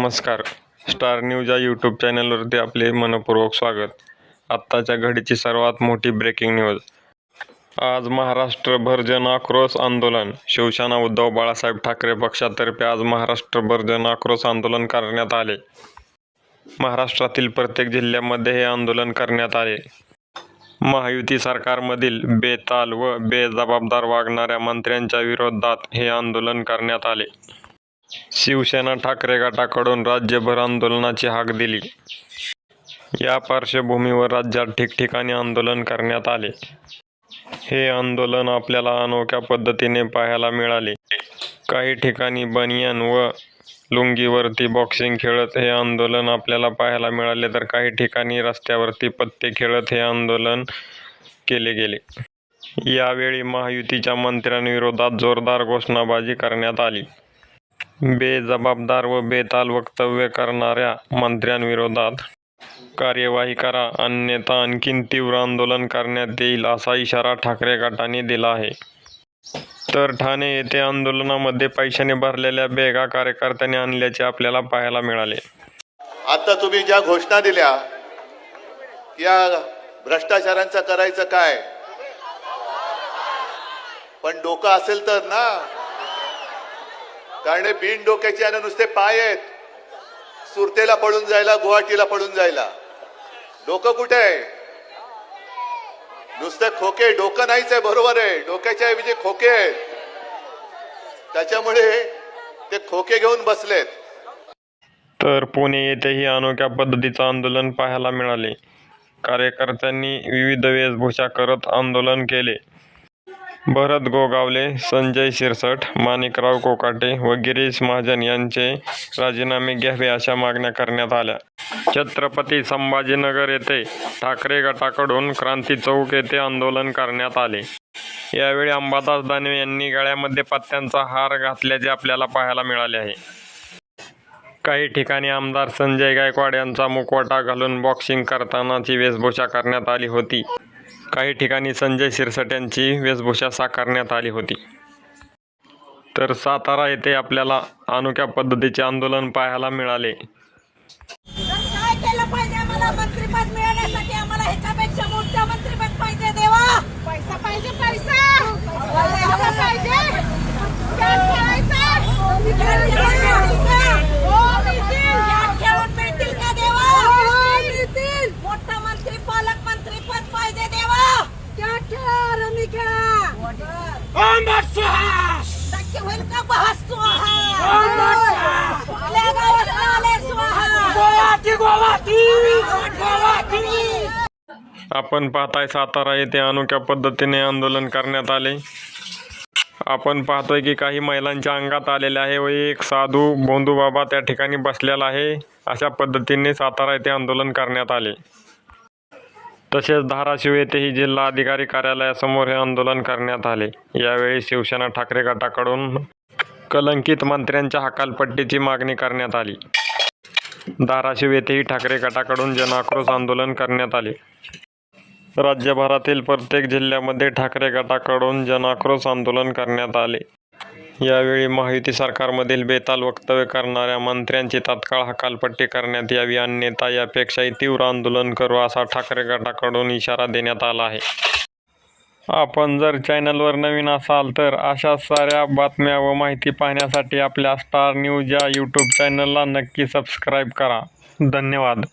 नमस्कार. Star news या YouTube चॅनलवरती आपले मनपूर्वक स्वागत. आत्ताच्या घडीची सर्वात मोठी ब्रेकिंग न्यूज आज महाराष्ट्रभर जन आक्रोश आंदोलन. शिवसेना उद्धव बाळासाहेब ठाकरे पक्षातर्फे आज महाराष्ट्रभर जन आक्रोश आंदोलन करण्यात आले. महाराष्ट्रातील प्रत्येक जिल्ह्यामध्ये हे आंदोलन करण्यात आले. महायुती सरकारमधील बेताल व बेजबाबदार वागणाऱ्या मंत्र्यांच्या विरोधात हे आंदोलन करण्यात आले. शिवसेना ठाकरे गटाकडून राज्यभर आंदोलनाची हाक दिली. या पार्श्वभूमीवर राज्यात ठिकठिकाणी आंदोलन करण्यात आले. हे आंदोलन आपल्याला अनोख्या पद्धतीने पाहायला मिळाले. काही ठिकाणी बनियन व लुंगीवरती बॉक्सिंग खेळत हे आंदोलन आपल्याला पाहायला मिळाले तर काही ठिकाणी रस्त्यावरती पत्ते खेळत हे आंदोलन केले गेले. यावेळी महायुतीच्या मंत्र्यांविरोधात जोरदार घोषणाबाजी करण्यात आली. बेजबाबदार व बेताल वक्तव्य करणाऱ्या मंत्र्यांविरोधात कार्यवाही करा. अन्यथा आणखीन तीव्र आंदोलन करण्यात येईल असा इशारा ठाकरे गटाने दिला आहे. तर ठाणे येथे आंदोलनामध्ये पैशाने भरलेल्या बेगा कार्यकर्त्यांनी आणल्याचे आपल्याला पाहायला मिळाले. आता तुम्ही ज्या घोषणा दिल्या या भ्रष्टाचारांचा करायचं काय? पण डोकं असेल तर ना. कारण हे बिन डोक्याचे आणि नुसते पाय आहेत. सुरतेला पळून जायला गुवाहाटीला पळून जायला. डोकं कुठे आहे? नुसते खोके डोकं नाहीच आहे बरोबर आहे. डोक्याच्या ऐवजी खोके आहेत. त्याच्यामुळे ते खोके घेऊन बसलेत. तर पुणे येथेही अनोख्या पद्धतीचं आंदोलन पाहायला मिळाले. कार्यकर्त्यांनी विविध वेशभूषा करत आंदोलन केले. भरत गोगावले संजय शिरसट माणिकराव कोकाटे व गिरीश महाजन यांचे राजीनामे घ्यावे अशा मागण्या करण्यात आल्या. छत्रपती संभाजीनगर येथे ठाकरे गटाकडून क्रांती चौक येथे आंदोलन करण्यात आले. यावेळी अंबादास दानवे यांनी गळ्यामध्ये पत्त्यांचा हार घातल्याचे आपल्याला पाहायला मिळाले आहे. काही ठिकाणी आमदार संजय गायकवाड यांचा मुखवटा घालून बॉक्सिंग करतानाची वेशभूषा करण्यात आली होती. काही ठिकाणी संजय शिरसाट यांची वेशभूषा साकारण्यात आली होती. तर सातारा येथे आपल्याला अनोख्या पद्धतीचे आंदोलन पाहायला मिळाले. तर आम्हाला मंत्रीपद मिळवण्यासाठी आम्हाला ह्याच्यापेक्षा मोठं मंत्रीपद पाहिजे देवा. पैसा पाहिजे पैसा पैसा पाहिजे खेळ खेळायचा. खेळ खेळून मिळतील का? हो, मिळतील. खेळ खेळून मिळतील का देवा? मोठं मंत्री पालकमंत्री पद पाहिजे देवा होईल का बहास आपल्या आले आपण पाहताय सातारा येथे अनोख्या पद्धतीने आंदोलन करण्यात आले. आपण पाहतोय की काही महिलांच्या अंगात आलेले आहे व एक साधू बोंधू बाबा त्या ठिकाणी बसलेला आहे. अशा पद्धतीने सातारा येथे आंदोलन करण्यात आले. तसेच धाराशिव येथेही जिल्हा अधिकारी कार्यालयासमोर हे आंदोलन करण्यात आले. यावेळी शिवसेना ठाकरे गटाकडून कलंकित मंत्र्यांच्या हकालपट्टीची मागणी करण्यात आली. धाराशिव येथेही ठाकरे गटाकडून जनआक्रोश आंदोलन करण्यात आले. राज्यभरातील प्रत्येक जिल्ह्यामध्ये ठाकरे गटाकडून जनआक्रोश आंदोलन करण्यात आले. यावेळी महायुती सरकारमधील बेताल वक्तव्य करणाऱ्या मंत्र्यांची तात्काळ हकालपट्टी करण्यात यावी अन्यथा यापेक्षाही तीव्र आंदोलन करू असा ठाकरे गटाकडून इशारा देण्यात आला आहे. आपण जर चॅनलवर नवीन असाल तर अशा साऱ्या बातम्या व माहिती पाहण्यासाठी आपल्या स्टार न्यूज या यूट्यूब चॅनलला नक्की सबस्क्राईब करा. धन्यवाद.